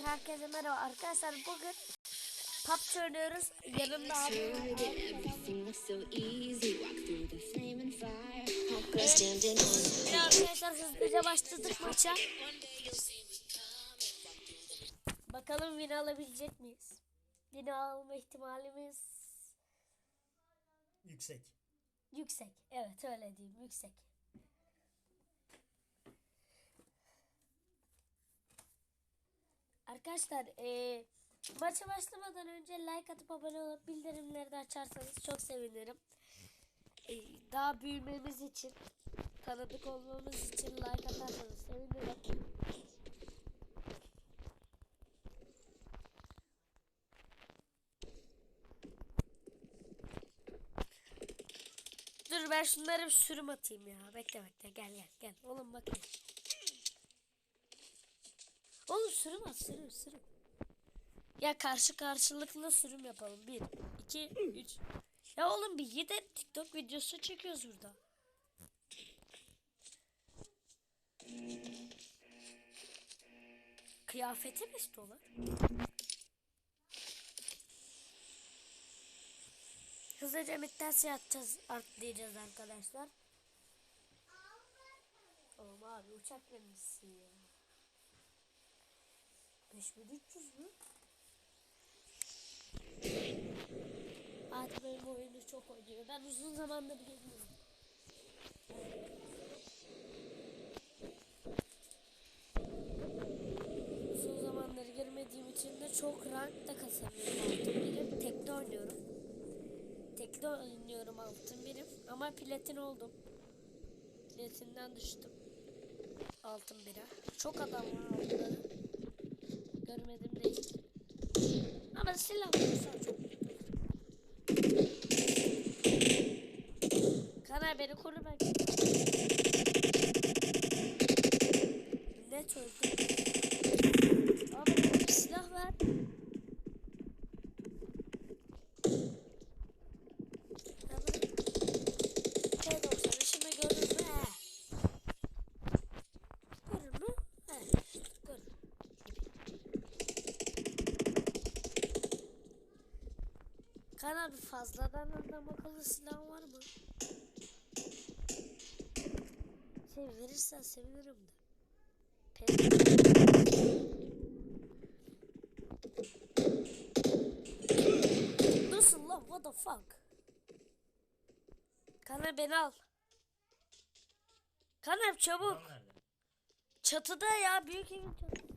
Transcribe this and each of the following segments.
Arkadaşlar herkese merhaba. Arkadaşlar bugün PUBG oynuyoruz. Yanımda abi var. Everything was so easy. Walk through the flame and fire. Hardcore standing on. Yine arkadaşlar hızlıca başladık maça. Bakalım win alabilecek miyiz? Win alma ihtimalimiz Yüksek. yüksek. Evet öyle diyeyim yüksek. Arkadaşlar eee maça başlamadan önce like atıp abone olup bildirimleri de açarsanız çok sevinirim. Eee, daha büyümemiz için tanıdık olmamız için like atarsanız sevinirim. Dur ben şunlara bir sürüm atayım ya. Bekle bekle gel gel gel. Oğlum bakın. Oğlum sürüm at sürüm sürüm. Ya karşı karşılıklı sürüm yapalım. 1, 2, 3. Ya oğlum bir yedi TikTok videosu çekiyoruz burada. Kıyafeti mi istiyorlar? Hızlıca midden atacağız, atlayacağız arkadaşlar. Oğlum abi uçak mühendisi ya. 5300 mü? Artık benim oyunu çok oynuyor. Ben uzun zamandır bilmiyorum. Uzun zamandır girmediğim için de çok rank da kasamıyorum altın birim. Tekte oynuyorum. Tekte oynuyorum altın birim. Ama platin oldum. Platinden düştüm. Altın bire. Çok adam var altları. Görmedim değil. Ama silah bulursan çok. Kanar beni koru ben. Net öldüm. Kan abi fazladan adam akıllı silah var mı? Şey verirsen sevinirim de. Nasıl lan what the fuck? Kaner beni al. Kaner çabuk. Çatıda ya büyük evin çatısı.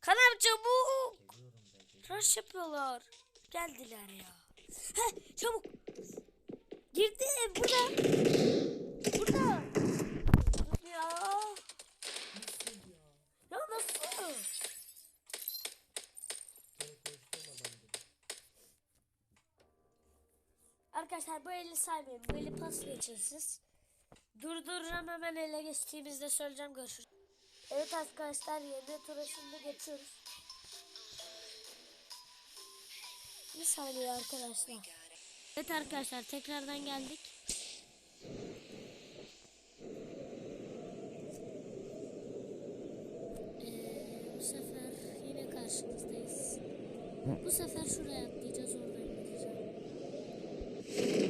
Kaner çabuk. Rush yapıyorlar. Geldiler ya. Heh, çabuk. Girdi burada. Burada. Ya. Ya nasıl? Arkadaşlar bu eli saymayın. Bu eli pas geçin siz. Durdururum hemen ele geçtiğimizde söyleyeceğim görüşürüz. Evet arkadaşlar yeni tura şimdi geçiyoruz. Bir saniye arkadaşlar. Evet arkadaşlar tekrardan geldik. Ee, bu sefer yine karşınızdayız. Bu sefer şuraya atlayacağız oradan gideceğim.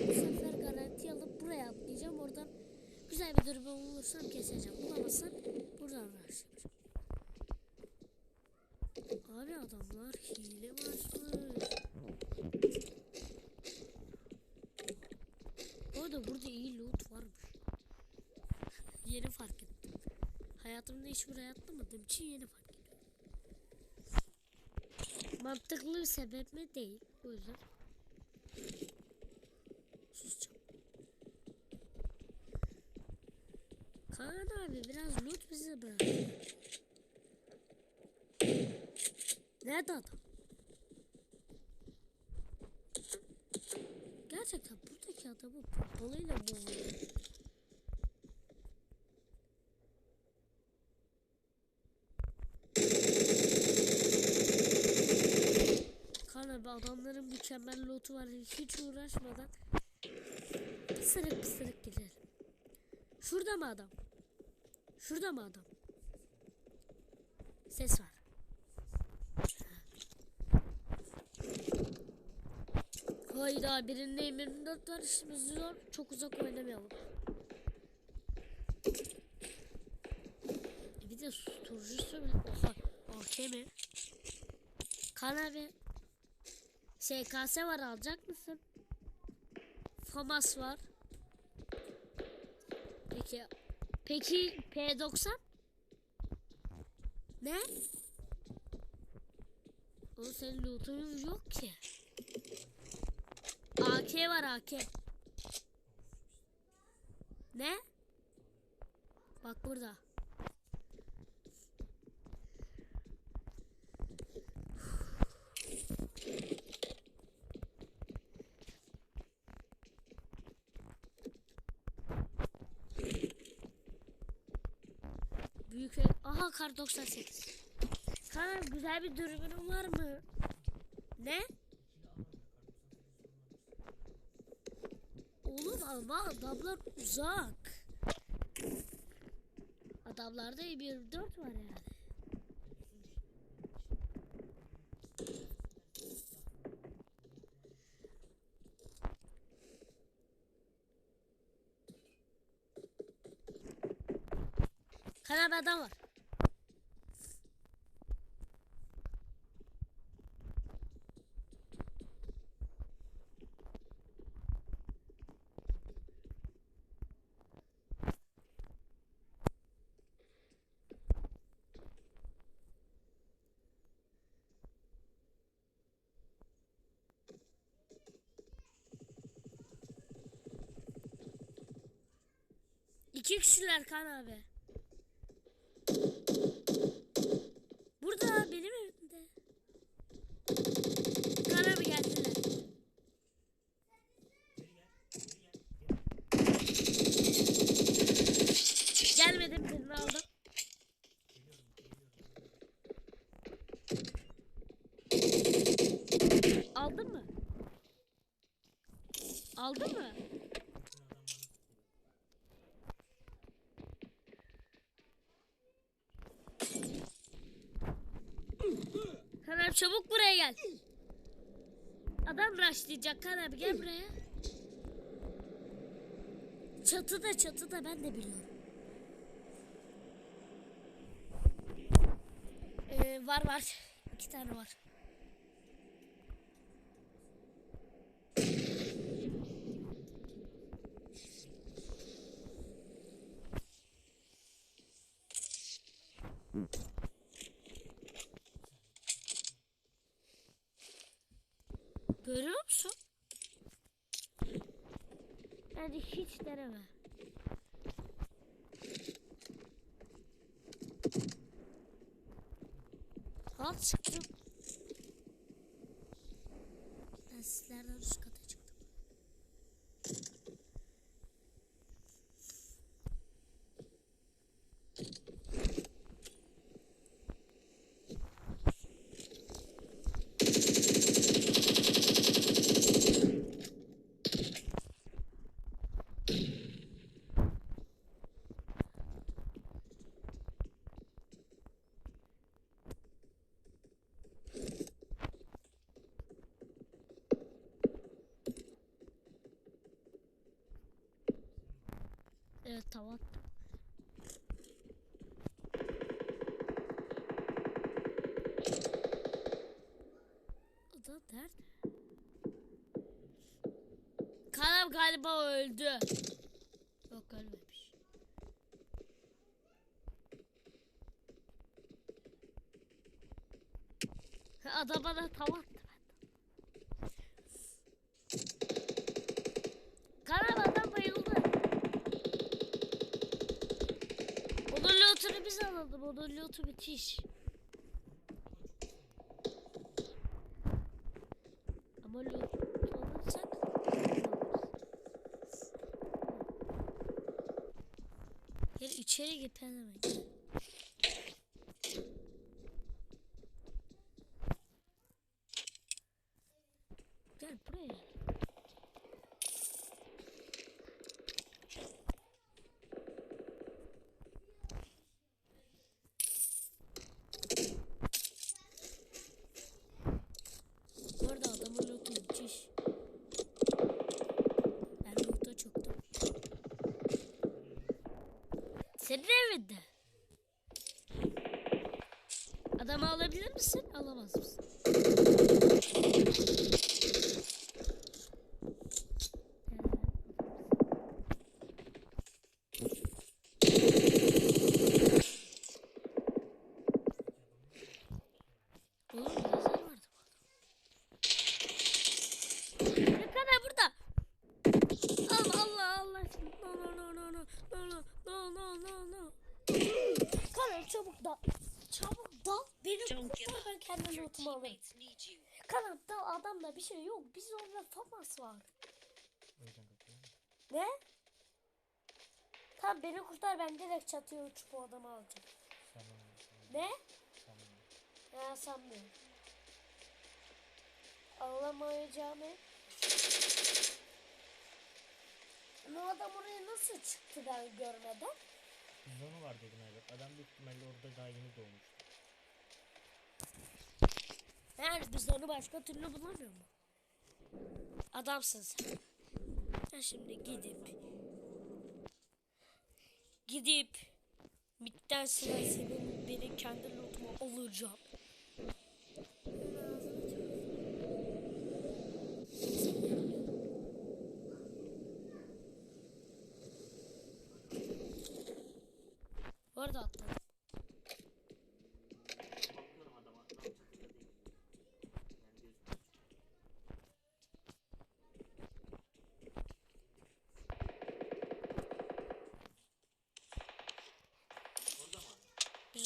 Bu sefer garanti alıp buraya atlayacağım. Oradan güzel bir dürbün bulursam keseceğim. Bulamazsam buradan rush yapacağım. Abi adamlar hile mi açmış? Bu arada burada iyi loot varmış. Yeni fark ettim. Hayatımda hiç buraya atlamadığım için yeni fark ediyorum. Mantıklı bir sebep mi? Değil. O yüzden susacağım. Kaan abi biraz loot bize bırak. Nerede adam? Gerçekten buradaki adamı pompalıyla mı vuruyor? Kaan abi adamların mükemmel lootu var. Hiç uğraşmadan pısırık pısırık gidelim. Şurada mı adam? Şurada mı adam? Ses var. Hayda birinde 24 var işimiz zor. Çok uzak oynamayalım. Bir de susturucusu bile. Oha. AK mi? Kan abi. SKS var alacak mısın? FAMAS var. Peki. Peki P90? Ne? Oğlum senin lootun yok ki. AK var AK. Ne? Bak burada. Büyük. Aha kar 98. Kana güzel bir dürbünün var mı? Ne? Oğlum ama adamlar uzak. Adamlarda bir dört var yani. Kana bir adam var. İki kişiler kan abi. Burada benim evimde. Kan abi geldiler. Gelmedim birini aldım. Aldın mı? Aldın mı? Kan abi çabuk buraya gel. Adam rushlayacak Kan abi gel buraya. Çatıda çatıda ben de biliyorum. Ee, var var. İki tane var. Görüyor musun? Yani hiç deneme. Evet tamam. Adam nerede? Kanam galiba öldü. Yok ölmemiş. Adam bana tava Onun lootu müthiş. Ama loot alırsak Gel içeri git hemen. Senin evinde. Adamı alabilir misin? Alamaz mısın? Notumu alırım. need you. Karan dal adamda bir şey yok. Biz orada famas var. Ne? Tamam beni kurtar ben direkt çatıya uçup o adamı alacağım. Sanmam. sanmam, Ne? sanmam. Ya sanmıyorum. Alamayacağımı. Bu adam oraya nasıl çıktı ben görmeden? Bizonu var dedim evet. Adam büyük ihtimalle orada daha yeni doğmuştu. Yani biz onu başka türlü bulamıyor mu? Adamsın sen. Ben şimdi gidip gidip midden sıra senin beni kendi notuma alacağım.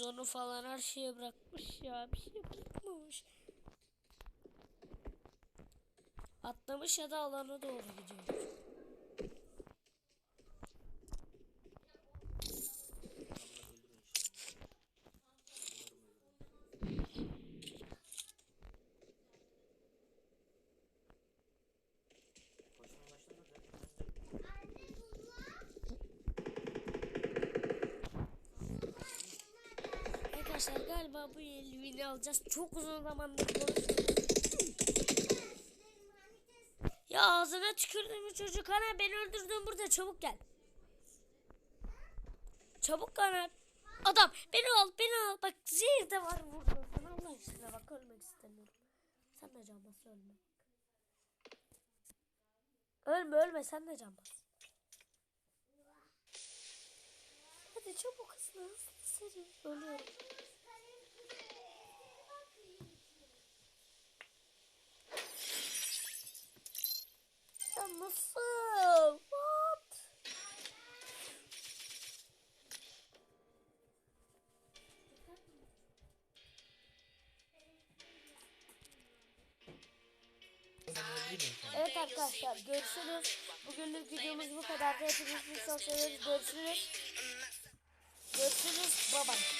Biz onu falan her şeye bırakmış ya. Bir şey bırakmamış. Atlamış ya da alana doğru gidiyor. Arkadaşlar galiba bu elvini alacağız. Çok uzun zamandır. Ya ağzına tükürdüğüm çocuk ana beni öldürdün burada çabuk gel. Çabuk Kanar. Adam beni al beni al. Bak zehir de var burada. Sen Allah aşkına bak ölmek istemiyorum. Sen de can bas ölme. Ölme ölme sen de can bas. Hadi çabuk hızlı hızlı seri. Ölüyorum. Ya nasıl? What? Evet arkadaşlar görüşürüz. Bugünlük videomuz bu kadar. Hepinizi çok severiz. Görüşürüz. Görüşürüz. Bye bye.